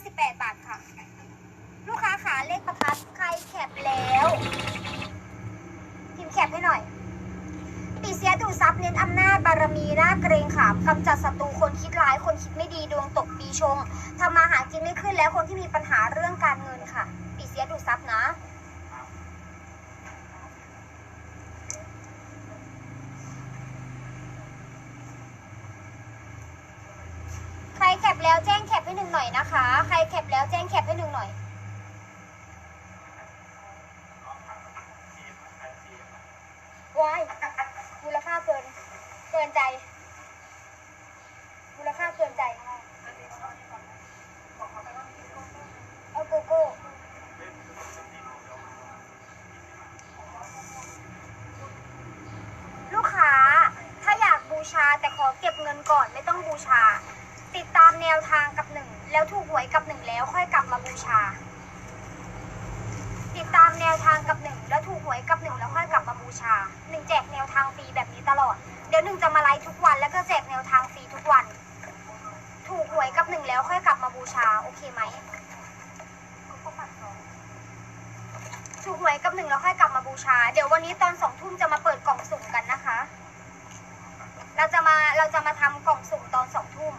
58บาทค่ะ ลูกค้าขาเลขประทัดใครแคปแล้วพิมพ์แคปให้หน่อยปีเสียดูซับเน้นอำนาจบารมีหน้าเกรงขามกำจัดศัตรูคนคิดร้ายคนคิดไม่ดีดวงตกปีชงทำมาหากินไม่ขึ้นแล้วคนที่มีปัญหาเรื่องการเงินค่ะปีเสียดูซับนะ ใครแคปแล้วแจ้งแคป ให้หนึ่งหน่อยนะคะ ใครแคปแล้วแจ้งแคปให้หนึ่งหน่อยว้าย มูลค่าเกิน เกินใจ มูลค่าเกินใจ เอาโกโก้ลูกค้า ถ้าอยากบูชาแต่ขอเก็บเงินก่อนไม่ต้องบูชา ติดตามแนวทางกับหนึ่งแล้วถูกหวยกับหนึ่งแล้วค่อยกลับมาบูชา ติดตามแนวทางกับหนึ่งแล้วถูกหวยกับหนึ่งแล้วค่อยกลับมาบูชาหนึ่งแจกแนวทางฟรีแบบนี้ตลอด เดี๋ยวหนึ่งจะมาไลฟ์ทุกวันแล้วก็แจกแนวทางฟรีทุกวัน ถูกหวยกับหนึ่งแล้วค่อยกลับมาบูชาโอเคไหมถูกหวยกับหนึ่งแล้วค่อยกลับมาบูชา เดี๋ยววันนี้ตอนสองทุ่มจะมาเปิดกล่องสุ่มกันนะคะ เราจะมาเราจะมาทำกล่องสุ่มตอนสองทุ่ม